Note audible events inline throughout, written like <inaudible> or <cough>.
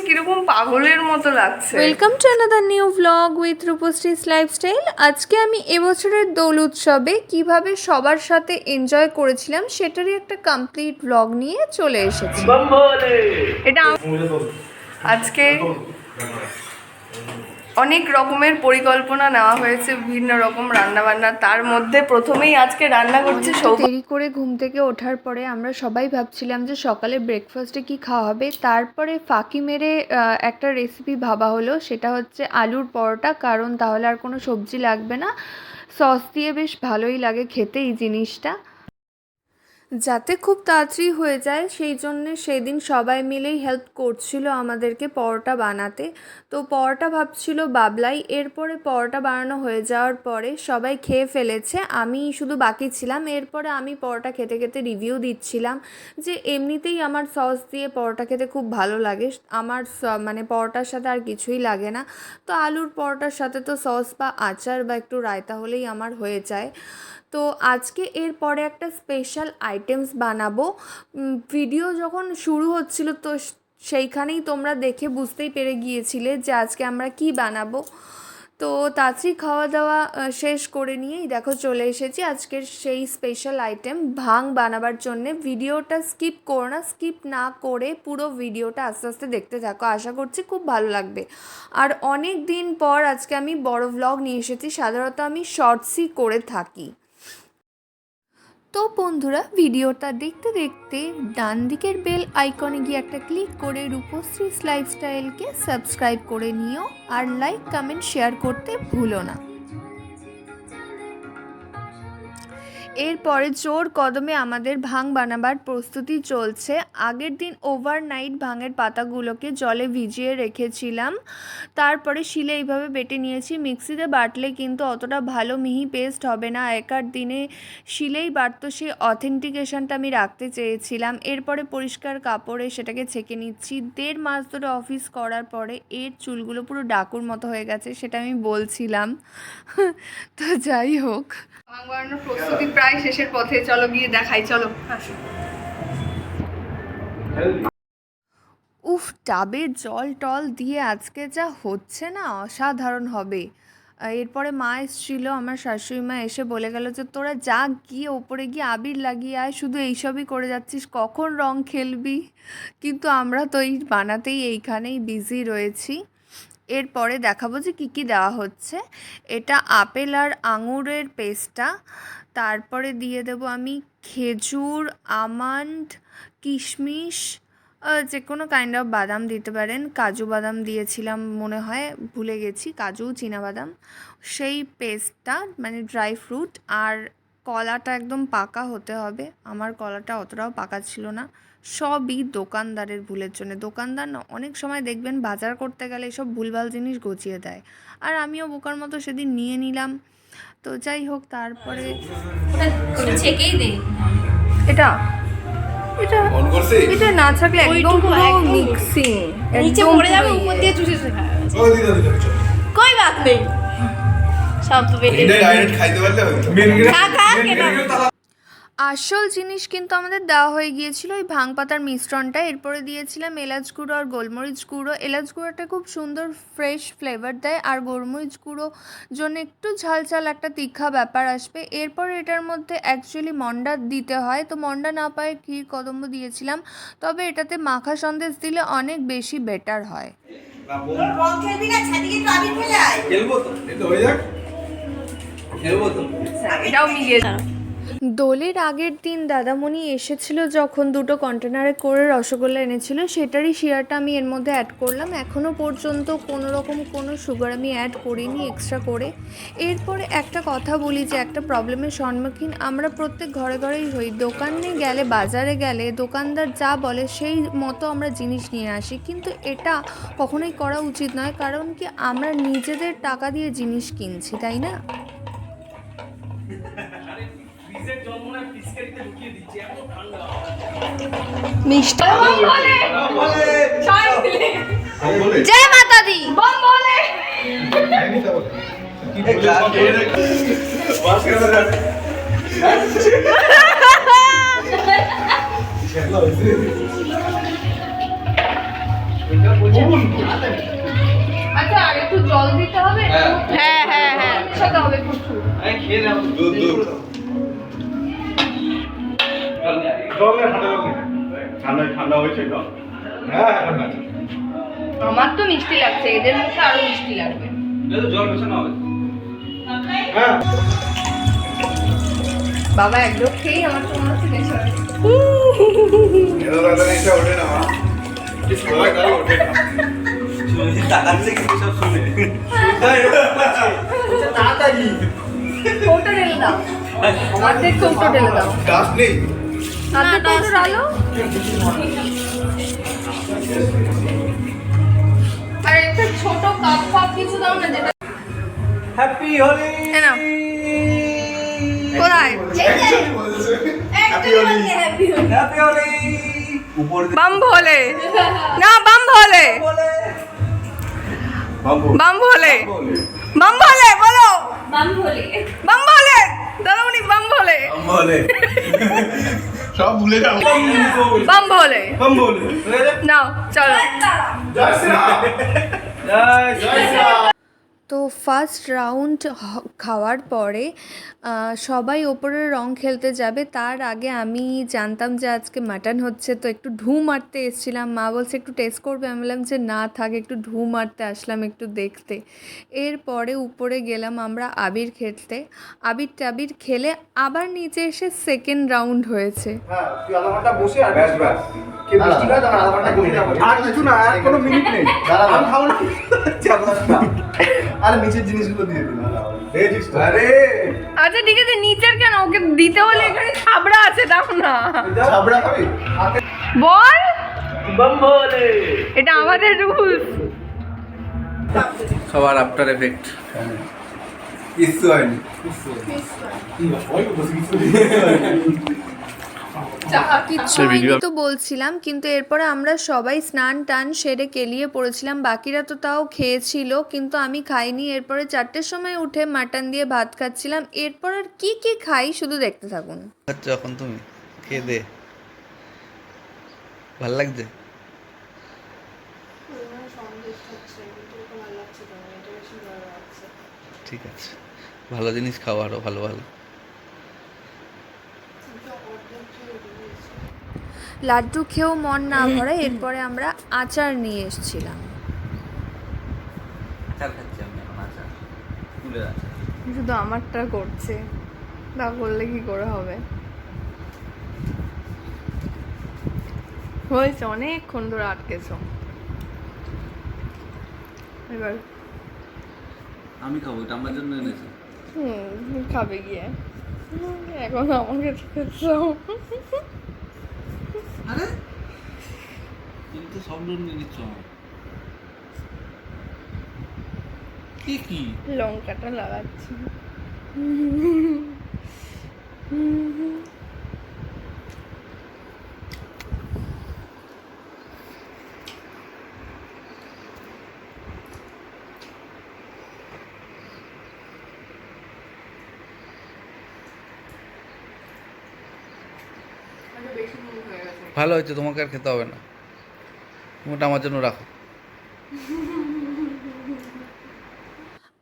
কীরকম পাগলের মতো লাগছে। Welcome to another new blog with Rupshree's lifestyle আজকে আমি এবছরের দোল উৎসবে কীভাবে সবার সাথে এনজয় করেছিলাম সেটারই একটা কমপ্লিট ব্লগ নিয়ে চলে এসেছি। এটা আজকে অনেক রকমের পরিকল্পনা নেওয়া হয়েছে বিভিন্ন রকম রান্না বান্না তার মধ্যে প্রথমেই আজকে রান্না করছে দেরি করে ঘুম থেকে ওঠার পরে আমরা সবাই ভাবছিলাম যে সকালে ব্রেকফাস্টে কি খাওয়া হবে। তারপরে ফাঁকি মেরে একটা রেসিপি ভাবা হলো সেটা হচ্ছে আলুর পরোটা। কারণ তাহলে আর কোনো সবজি লাগবে না। সস দিয়ে বেশ ভালোই লাগে খেতে এই জিনিসটা। যাতে খুব তাড়াতাড়ি হয়ে যায়, সেই জন্যে সেদিন সবাই মিলেই হেল্প করছিল আমাদেরকে পরোটা বানাতে। তো পরোটা ভাবছিল বাবলাই, এরপরে পরোটা বানানো হয়ে যাওয়ার পরে সবাই খেয়ে ফেলেছে। আমি শুধু বাকি ছিলাম, এরপরে আমি পরোটা খেতে খেতে রিভিউ দিচ্ছিলাম যে এমনিতেই আমার সস দিয়ে পরোটা খেতে খুব ভালো লাগে। আমার মানে পরোটার সাথে আর কিছুই লাগে না। তো আলুর পরোটার সাথে তো সস বা আচার বা একটু রায়তা হলেই আমার হয়ে যায়। তো আজকে এরপরে একটা স্পেশাল আইটেমস বানাবো। ভিডিও যখন শুরু হচ্ছিল তো সেইখানেই তোমরা দেখে বুঝতেই পেরে গিয়েছিলে যে আজকে আমরা কি বানাবো। তো তাড়াতাড়ি খাওয়া দাওয়া শেষ করে নিয়েই দেখো চলে এসেছি আজকের সেই স্পেশাল আইটেম ভাং বানাবার জন্যে। ভিডিওটা স্কিপ করো না স্কিপ না করে পুরো ভিডিওটা আস্তে আস্তে দেখতে থাকো। আশা করছি খুব ভালো লাগবে। আর অনেক দিন পর আজকে আমি বড় ভ্লগ নিয়ে এসেছি, সাধারণত আমি শর্টসই করে থাকি। তো বন্ধুরা, ভিডিওটা দেখতে দেখতে ডান দিকের বেল আইকনে গিয়ে একটা ক্লিক করে রূপশ্রীস লাইফস্টাইলকে সাবস্ক্রাইব করে নিও আর লাইক, কমেন্ট, শেয়ার করতে ভুলো না। এরপরে জোর কদমে আমাদের ভাং বানাবার প্রস্তুতি চলছে। আগের দিন ওভারনাইট ভাঙের পাতাগুলোকে জলে ভিজিয়ে রেখেছিলাম। তারপরে শিলে এইভাবে বেটে নিয়েছি। মিক্সিতে বাটলে কিন্তু অতটা ভালো মিহি পেস্ট হবে না। একার দিনে শিলেই বাটতো সেই অথেন্টিকেশনটা আমি রাখতে চেয়েছিলাম। এরপরে পরিষ্কার কাপড়ে সেটাকে ছেঁকে নিচ্ছি। দেড় মাস ধরে অফিস করার পরে এর চুলগুলো পুরো ডাকুর মতো হয়ে গেছে, সেটা আমি বলছিলাম। <laughs> তো যাই হোক। ভাং বানানোর প্রস্তুতি প্রায় শেষের পথে, চলো গিয়ে দেখাই, চলো উফ টাবে জল টল দিয়ে আজকে যা হচ্ছে না, অসাধারণ হবে। এরপরে মা এসেছিল, আমার শাশুড়ি মা এসে বলে গেল যে, তোরা যা গিয়ে ওপরে গিয়ে আবির লাগিয়ে আয়, শুধু এইসবই করে যাচ্ছিস, কখন রং খেলবি? কিন্তু আমরা তো এই বানাতেই এইখানেই বিজি রয়েছি। এরপরে দেখাবো যে কী কী দেওয়া হচ্ছে। এটা আপেল আর আঙুরের পেস্টটা। তারপরে দিয়ে দেবো আমি খেজুর, আমন্ড, কিশমিশ যে কোনো কাইন্ড অফ বাদাম দিতে পারেন। কাজু বাদাম দিয়েছিলাম মনে হয়, ভুলে গেছি। কাজু বাদাম। সেই পেস্টটা মানে ড্রাই ফ্রুট আর কলাটা একদম পাকা হতে হবে। আমার কলাটা অতটাও পাকা ছিল না। সবই দোকানদারের ভুলের জন্য। দোকানদার না, অনেক সময় দেখবেন বাজার করতে গেলে এসব ভুলভাল জিনিস গছিয়ে দেয়। আর আমিও বোকার মতো সেদিন নিয়ে নিলাম। তো যাই হোক তারপরে এটা এটা এটা না থাকলে একদম পুরো একদম। মিক্সিং নিচে পড়ে যাবে উপর দিয়ে চুষে চুষে খাবে। ও দিদা দিদা চল। কই বাত নেই? সব তো বেটে ডাইরেক্ট খাইতে পারলে আসল জিনিস কিন্তু আমাদের দেওয়া হয়ে গিয়েছিল ওই ভাং পাতার মিশ্রণটা। এরপরে দিয়েছিলাম এলাচ গুঁড়ো আর গোলমরিচ গুঁড়ো। এলাচ গুঁড়োটা খুব সুন্দর ফ্রেশ ফ্লেভার দেয় আর গোলমরিচ গুঁড়ো জন্য একটু ঝাল ঝাল একটা তীখা ব্যাপার আসবে। এরপর এটার মধ্যে অ্যাকচুয়ালি মন্ডা দিতে হয়। তো মন্ডা না পায়ে ক্ষীর কদম্ব দিয়েছিলাম। তবে এটাতে মাখা সন্দেশ দিলে অনেক বেশি বেটার হয়। খেলব তো হয়ে যাক। খেলব তো। এটাও মিলিয়ে দোলের আগের দিন দাদামণি এসেছিল যখন দুটো কন্টেনারে করে রসগোল্লা এনেছিল, সেটারই শেয়ারটা আমি এর মধ্যে অ্যাড করলাম। এখনও পর্যন্ত কোনো রকম কোনো সুগার আমি অ্যাড করিনি এক্সট্রা করে। এরপরে একটা কথা বলি যে, একটা প্রবলেমের সম্মুখীন আমরা প্রত্যেক ঘরে ঘরেই হই। দোকানে গেলে, বাজারে গেলে, দোকানদার যা বলে সেই মতো আমরা জিনিস নিয়ে আসি। কিন্তু এটা কখনোই করা উচিত নয়, কারণ কি আমরা নিজেদের টাকা দিয়ে জিনিস কিনছি, তাই না? মিষ্টি। জয় মাতা দি। আচ্ছা আর একটু জল দিতে হবে হ্যাঁ। হ্যাঁ হ্যাঁ হ্যাঁ। হবে প্রচুর। দুধ দুধ। জলে ঠান্ডা জল ঠান্ডা ঠান্ডা হয়েছে জল হ্যাঁ ঠান্ডা আমার তো মিষ্টি লাগছে এদের মুখে আরও মিষ্টি লাগবে। জল মেশানো হবে। হ্যাঁ। বাবা একদম খেয়েই আমার তো মনে হচ্ছে নেশা হয়েছে। তাড়াতাড়ি এটা ওঠে না মা। কি সময় ওঠে না। তাকাচ্ছে কিন্তু সব শুনে। তাড়াতাড়ি। কৌটো ঢেলে দাও। অর্ধেক কৌটো ঢেলে দাও। গাছ নেই। আর একটা ছোট কাপ ফাপ কিছু দাও না যেটা হ্যাপি হোলি কোথায়? বাম ভোলে না বাম ভোলে বলে বাম ভোলে বলে বাম ভোলে বলে। বাম ভোলে দাদা উনি বাম ভোলে বলে সব ভুলে যাও বাম ভোলে বাম বলে। নাও চলো। জয় শ্রীরাম জয় জয় শ্রীরাম তো ফার্স্ট রাউন্ড খাওয়ার পরে সবাই ওপরের রং খেলতে যাবে। তার আগে আমি জানতাম যে আজকে মাটন হচ্ছে তো একটু ঢু মারতে এসেছিলাম। মা বলছে একটু টেস্ট করবে? আমি বললাম যে না থাক একটু ঢু মারতে আসলাম একটু দেখতে। এরপরে উপরে গেলাম আমরা আবির খেলতে। আবির টাবির খেলে আবার নিচে এসে সেকেন্ড রাউন্ড হয়েছে। হ্যাঁ আর কিছু না আর কোনো মিনিট নেই। আর নিচের জিনিসগুলো দিয়ে দিন আরে! আচ্ছা ঠিক আছে নিচের কেন? ওকে দিতে হলে এখানে ছাবড়া আছে দাও না। ছাবড়া খাবি? বল! বাম বলে এটা আমাদের রুলস সবার আফটার এফেক্ট কিচ্ছু হয়নি কিচ্ছু হয়নি তো বলছিলাম কিন্তু এরপরে আমরা সবাই স্নান টান সেরে কেলিয়ে পড়েছিলাম। বাকিরা তো তাও খেয়েছিল কিন্তু আমি খাইনি। এরপরে চারটের সময় উঠে মাটন দিয়ে ভাত খাচ্ছিলাম। এরপর আর কি কি খাই শুধু দেখতে থাকুন। এখন তুমি? খেয়ে দে। ভালো লাগছে? ঠিক আছে। ভালো জিনিস খাও আরও ভালো ভালো। লাড্ডু খেয়েও মন না <laughs> ভরে এরপরে আমরা আচার নিয়ে এসেছিলাম। শুধু আমারটা করছে। না করলে কি করে হবে? হয়েছে অনেকক্ষণ ধরে আটকেছ। এবার আমি খাব এটা আমার জন্য এনেছি? হুম খাবে গিয়ে। এখন আমাকে খেতে আরে? তুমি তো সব লোন নিয়ে নিচ্ছ কি কি? লঙ্কাটা লাগাচ্ছি। ভালো হয়েছে তোমাকে আর খেতে হবে না। ওটা আমার জন্য রাখো। <laughs>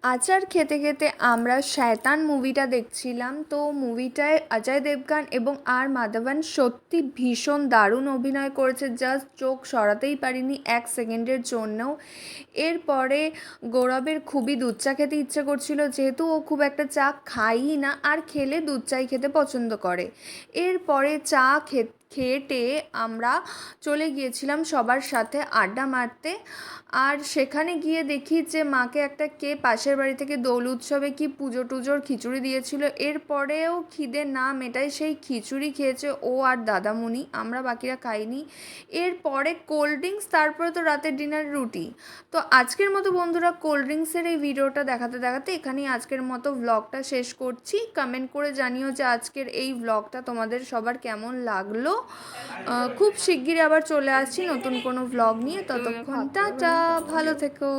আচার খেতে খেতে আমরা শয়তান মুভিটা দেখছিলাম। তো মুভিটায় অজয় দেবগান এবং আর মাধবন সত্যি ভীষণ দারুণ অভিনয় করেছে। জাস্ট চোখ সরাতেই পারিনি এক সেকেন্ডের জন্যও। এরপরে গৌরবের খুবই দুধ চা খেতে ইচ্ছে করছিল, যেহেতু ও খুব একটা চা খায়ই না, আর খেলে দুধ চাই খেতে পছন্দ করে। এরপরে চা খেতে খেয়ে আমরা চলে গিয়েছিলাম সবার সাথে আড্ডা মারতে। আর সেখানে গিয়ে দেখি যে মাকে একটা কে পাশের বাড়ি থেকে দোল উৎসবে কি পুজো টুজোর খিচুড়ি দিয়েছিল। এরপরেও খিদে না মেটায় সেই খিচুড়ি খেয়েছে ও আর দাদামুনি আমরা বাকিরা খাইনি। এরপরে কোল্ড ড্রিঙ্কস, তারপরে তো রাতের ডিনার রুটি। তো আজকের মতো বন্ধুরা কোল্ড ড্রিঙ্কসের এই ভিডিওটা দেখাতে দেখাতে এখানেই আজকের মতো ভ্লগটা শেষ করছি। কমেন্ট করে জানিও যে আজকের এই ভ্লগটা তোমাদের সবার কেমন লাগল। খুব শিগগিরই আবার চলে আসছি নতুন কোনো ভ্লগ নিয়ে। ততক্ষণ টাটা ভালো থেকো।